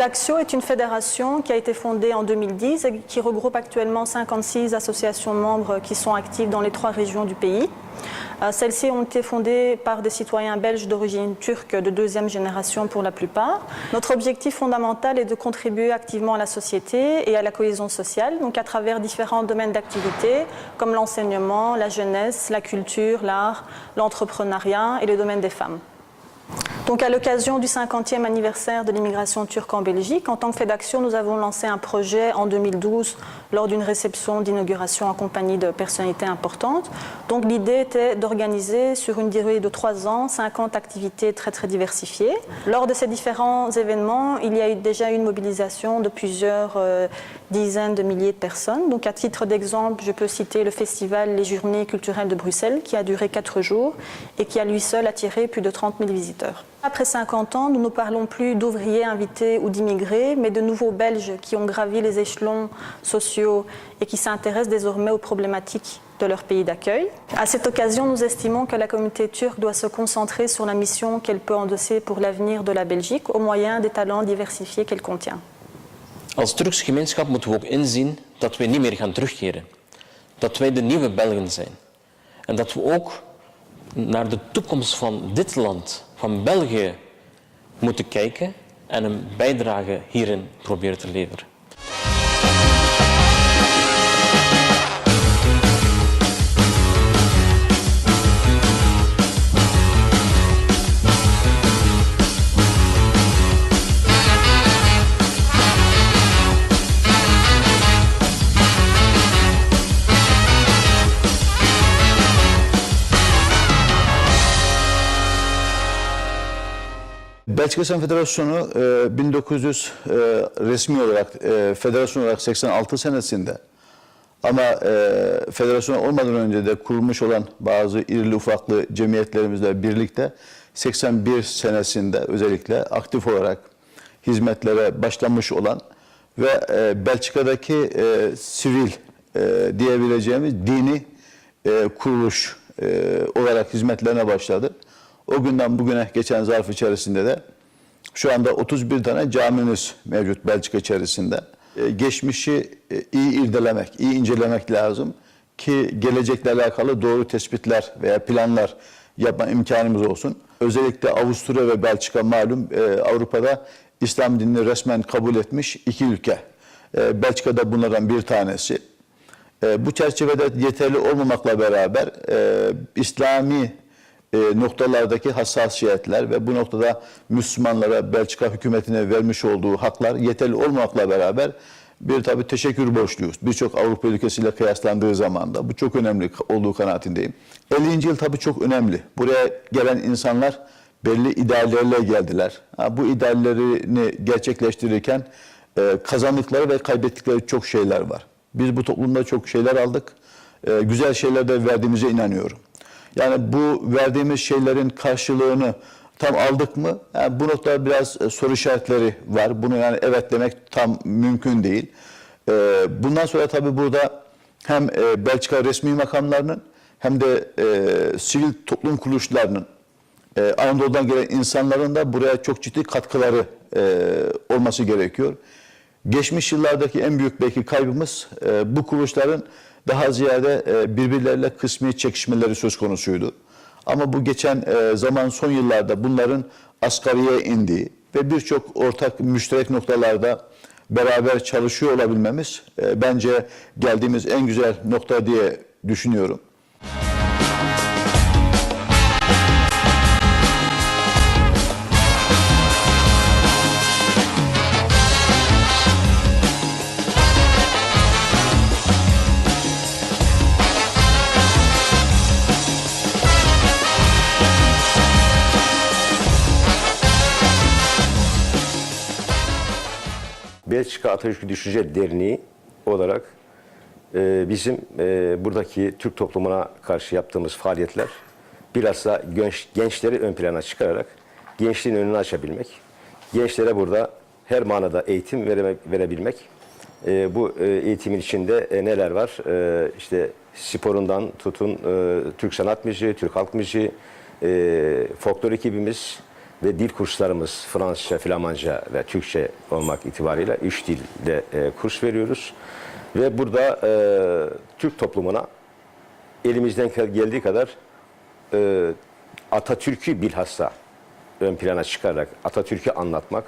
FEDAXIO est une fédération qui a été fondée en 2010 et qui regroupe actuellement 56 associations membres qui sont actives dans les trois régions du pays. Euh, Celles-ci ont été fondées par des citoyens belges d'origine turque de deuxième génération pour la plupart. Notre objectif fondamental est de contribuer activement à la société et à la cohésion sociale, donc à travers différents domaines d'activité comme l'enseignement, la jeunesse, la culture, l'art, l'entrepreneuriat et le domaine des femmes. Donc à l'occasion du 50e anniversaire de l'immigration turque en Belgique, en tant que FEDAXIO, nous avons lancé un projet en 2012 lors d'une réception d'inauguration en compagnie de personnalités importantes. Donc l'idée était d'organiser sur une durée de trois ans 50 activités très très diversifiées. Lors de ces différents événements, il y a eu déjà une mobilisation de plusieurs euh, dizaines de milliers de personnes. Donc à titre d'exemple, je peux citer le festival Les Journées culturelles de Bruxelles qui a duré quatre jours et qui à lui seul attiré plus de 30 000 visiteurs. Après 50 ans, nous ne parlons plus d'ouvriers invités ou d'immigrés, mais de nouveaux Belges qui ont gravi les échelons sociaux et qui s'intéressent désormais aux problématiques de leur pays d'accueil. À cette occasion, nous estimons que la communauté turque doit se concentrer sur la mission qu'elle peut endosser pour l'avenir de la Belgique au moyen des talents diversifiés qu'elle contient. Als Turks gemeenschap moeten we ook inzien dat wij niet meer gaan terugkeren. Dat wij de nieuwe Belgen zijn. En dat we ook naar de toekomst van dit land, van België, moeten kijken en een bijdrage hierin proberen te leveren. Belçika Sen Federasyonu e, 1900 e, resmi olarak e, federasyon olarak 86 senesinde ama e, federasyon olmadan önce de kurulmuş olan bazı irili ufaklı cemiyetlerimizle birlikte 81 senesinde özellikle aktif olarak hizmetlere başlamış olan ve e, Belçika'daki e, sivil e, diyebileceğimiz dini e, kuruluş e, olarak hizmetlerine başladı. O günden bugüne geçen zarf içerisinde de şu anda 31 tane camimiz mevcut Belçika içerisinde. E, geçmişi e, iyi irdelemek, iyi incelemek lazım ki gelecekle alakalı doğru tespitler veya planlar yapma imkanımız olsun. Özellikle Avusturya ve Belçika malum e, Avrupa'da İslam dinini resmen kabul etmiş iki ülke. E, Belçika da bunlardan bir tanesi. Bu çerçevede yeterli olmamakla beraber İslami e, noktalardaki hassasiyetler ve bu noktada Müslümanlara Belçika hükümetine vermiş olduğu haklar yeterli olmamakla beraber bir tabi teşekkür borçluyuz. Birçok Avrupa ülkesiyle kıyaslandığı zaman da bu çok önemli olduğu kanaatindeyim. 50. yıl tabi çok önemli. Buraya gelen insanlar belli ideallerle geldiler. Ha, bu ideallerini gerçekleştirirken e, kazandıkları ve kaybettikleri çok şeyler var. Biz bu toplumda çok şeyler aldık. E, güzel şeyler de verdiğimize inanıyorum. Yani bu verdiğimiz şeylerin karşılığını tam aldık mı? Yani bu noktada biraz e, soru işaretleri var. Bunu yani evet demek tam mümkün değil. E, bundan sonra tabii burada hem e, Belçika resmi makamlarının hem de sivil toplum kuruluşlarının Anadolu'dan gelen insanların da buraya çok ciddi katkıları olması gerekiyor. Geçmiş yıllardaki en büyük belki kaybımız bu kuruluşların daha ziyade e, birbirleriyle kısmi çekişmeleri söz konusuydu. Ama bu geçen e, zaman son yıllarda bunların asgariye indiği ve birçok ortak müşterek noktalarda beraber çalışıyor olabilmemiz e, bence geldiğimiz en güzel nokta diye düşünüyorum. Belçika Atatürk Düşünce Derneği olarak e, bizim e, buradaki Türk toplumuna karşı yaptığımız faaliyetler bilhassa genç, gençleri ön plana çıkararak gençliğin önünü açabilmek, gençlere burada her manada eğitim vere, verebilmek. E, bu e, eğitimin içinde e, neler var? E, işte sporundan tutun, e, Türk sanat müziği, Türk halk müziği, e, folklor ekibimiz, ve dil kurslarımız Fransızca, Flamanca ve Türkçe olmak itibariyle üç dilde e, kurs veriyoruz. Ve burada e, Türk toplumuna elimizden geldiği kadar e, Atatürk'ü bilhassa ön plana çıkararak Atatürk'ü anlatmak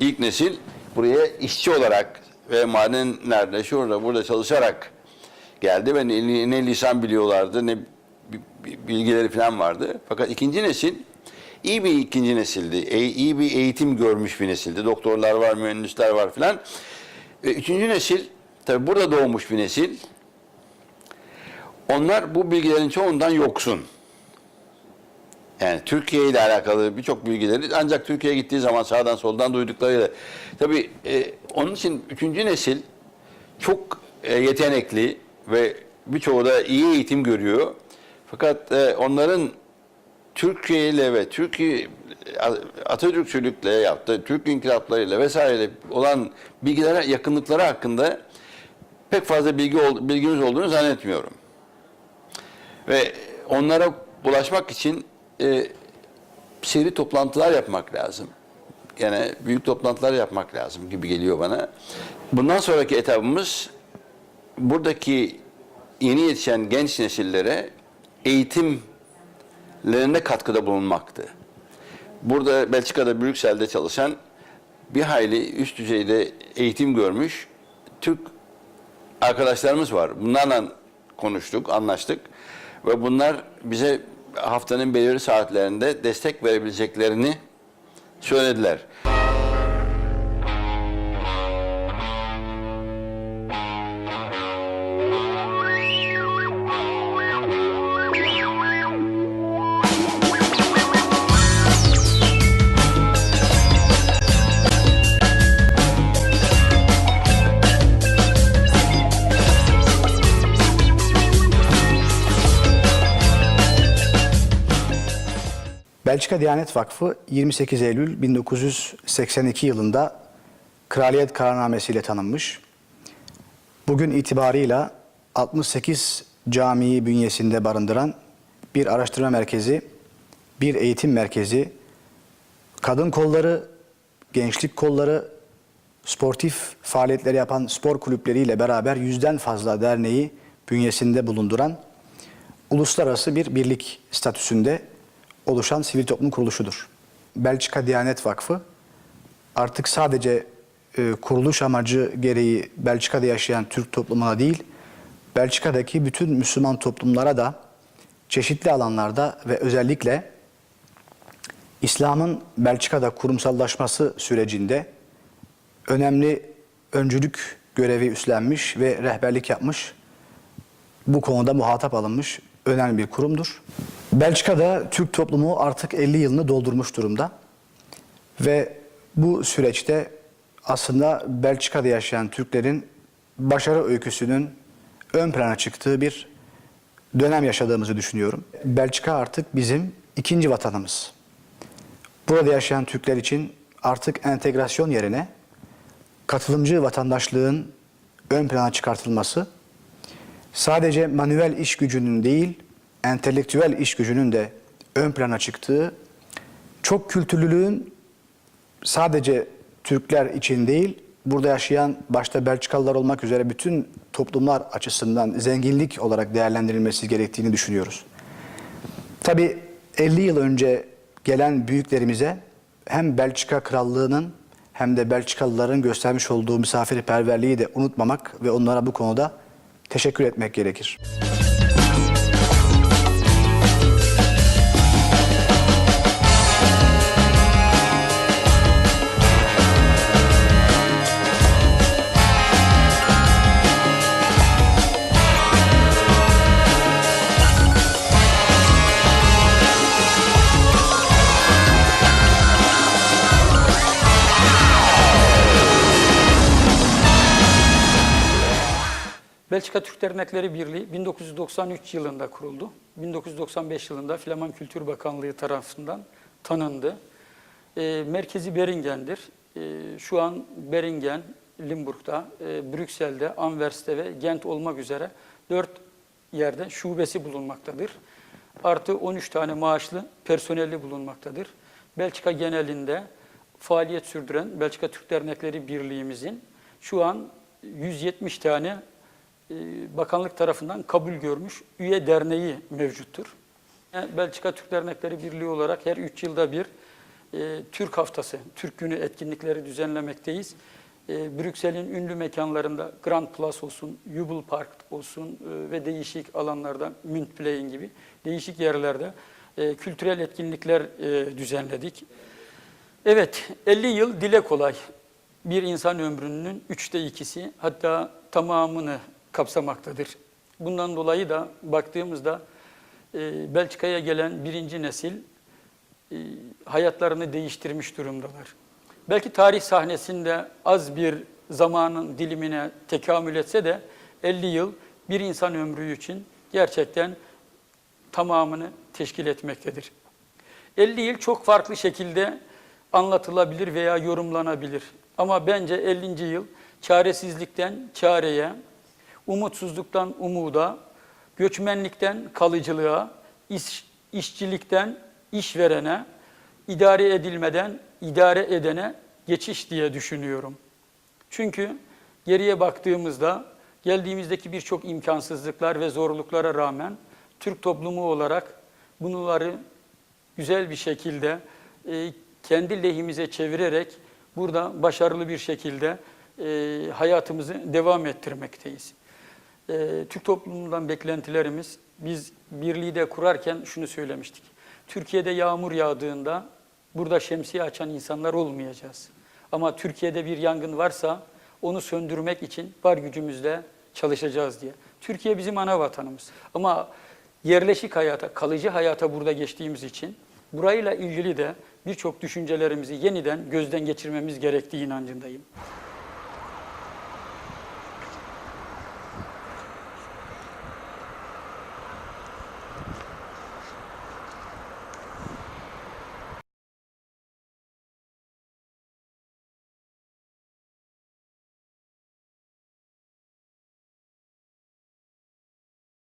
İlk nesil buraya işçi olarak ve madenlerde şurada burada çalışarak geldi ve ne, ne lisan biliyorlardı ne bi- bi- bilgileri falan vardı. Fakat ikinci nesil iyi bir ikinci nesildi. E, iyi bir eğitim görmüş bir nesildi. Doktorlar var, mühendisler var filan. Ve üçüncü nesil tabi burada doğmuş bir nesil. Onlar bu bilgilerin çoğundan yoksun. Yani Türkiye ile alakalı birçok bilgileri ancak Türkiye'ye gittiği zaman sağdan soldan duyduklarıyla. Tabii e, onun için üçüncü nesil çok e, yetenekli ve birçoğu da iyi eğitim görüyor. Fakat e, onların Türkiye ile ve Türkiye Atatürkçülükle yaptığı Türk inkılaplarıyla vesaire olan bilgilere yakınlıkları hakkında pek fazla bilgi bilgimiz olduğunu zannetmiyorum. Ve onlara ulaşmak için e, seri toplantılar yapmak lazım. Yani büyük toplantılar yapmak lazım gibi geliyor bana. Bundan sonraki etabımız buradaki yeni yetişen genç nesillere eğitimlerine katkıda bulunmaktı. Burada Belçika'da Brüksel'de çalışan bir hayli üst düzeyde eğitim görmüş Türk arkadaşlarımız var. Bunlarla konuştuk, anlaştık ve bunlar bize haftanın belirli saatlerinde destek verebileceklerini söylediler. Belçika Diyanet Vakfı 28 Eylül 1982 yılında Kraliyet Kararnamesi ile tanınmış. Bugün itibarıyla 68 camiyi bünyesinde barındıran bir araştırma merkezi, bir eğitim merkezi, kadın kolları, gençlik kolları, sportif faaliyetleri yapan spor kulüpleriyle beraber yüzden fazla derneği bünyesinde bulunduran uluslararası bir birlik statüsünde oluşan sivil toplum kuruluşudur. Belçika Diyanet Vakfı artık sadece e, kuruluş amacı gereği Belçika'da yaşayan Türk toplumuna değil, Belçika'daki bütün Müslüman toplumlara da çeşitli alanlarda ve özellikle İslam'ın Belçika'da kurumsallaşması sürecinde önemli öncülük görevi üstlenmiş ve rehberlik yapmış bu konuda muhatap alınmış önemli bir kurumdur. Belçika'da Türk toplumu artık 50 yılını doldurmuş durumda. Ve bu süreçte aslında Belçika'da yaşayan Türklerin başarı öyküsünün ön plana çıktığı bir dönem yaşadığımızı düşünüyorum. Belçika artık bizim ikinci vatanımız. Burada yaşayan Türkler için artık entegrasyon yerine katılımcı vatandaşlığın ön plana çıkartılması sadece manuel iş gücünün değil, entelektüel iş gücünün de ön plana çıktığı, çok kültürlülüğün sadece Türkler için değil, burada yaşayan başta Belçikalılar olmak üzere bütün toplumlar açısından zenginlik olarak değerlendirilmesi gerektiğini düşünüyoruz. Tabii 50 yıl önce gelen büyüklerimize hem Belçika Krallığı'nın hem de Belçikalıların göstermiş olduğu misafirperverliği de unutmamak ve onlara bu konuda teşekkür etmek gerekir. Belçika Türk Dernekleri Birliği 1993 yılında kuruldu. 1995 yılında Flaman Kültür Bakanlığı tarafından tanındı. E, merkezi Beringen'dir. E, şu an Beringen, Limburg'da, e, Brüksel'de, Anvers'te ve Gent olmak üzere 4 yerde şubesi bulunmaktadır. Artı 13 tane maaşlı personeli bulunmaktadır. Belçika genelinde faaliyet sürdüren Belçika Türk Dernekleri Birliği'mizin şu an 170 tane bakanlık tarafından kabul görmüş üye derneği mevcuttur. Yani Belçika Türk Dernekleri Birliği olarak her 3 yılda bir e, Türk Haftası, Türk Günü etkinlikleri düzenlemekteyiz. E, Brüksel'in ünlü mekanlarında Grand Place olsun, Jubel Park olsun e, ve değişik alanlarda Münchplein gibi değişik yerlerde e, kültürel etkinlikler e, düzenledik. Evet, 50 yıl dile kolay. Bir insan ömrünün üçte ikisi hatta tamamını kapsamaktadır. Bundan dolayı da baktığımızda e, Belçika'ya gelen birinci nesil e, hayatlarını değiştirmiş durumdalar. Belki tarih sahnesinde az bir zamanın dilimine tekamül etse de 50 yıl bir insan ömrü için gerçekten tamamını teşkil etmektedir. 50 yıl çok farklı şekilde anlatılabilir veya yorumlanabilir. Ama bence 50. yıl çaresizlikten çareye, umutsuzluktan umuda, göçmenlikten kalıcılığa, iş, işçilikten işverene, idare edilmeden idare edene geçiş diye düşünüyorum. Çünkü geriye baktığımızda geldiğimizdeki birçok imkansızlıklar ve zorluklara rağmen Türk toplumu olarak bunları güzel bir şekilde e, kendi lehimize çevirerek burada başarılı bir şekilde e, hayatımızı devam ettirmekteyiz. E, Türk toplumundan beklentilerimiz, biz birliği de kurarken şunu söylemiştik. Türkiye'de yağmur yağdığında burada şemsiye açan insanlar olmayacağız. Ama Türkiye'de bir yangın varsa onu söndürmek için var gücümüzle çalışacağız diye. Türkiye bizim ana vatanımız. Ama yerleşik hayata, kalıcı hayata burada geçtiğimiz için burayla ilgili de birçok düşüncelerimizi yeniden gözden geçirmemiz gerektiği inancındayım.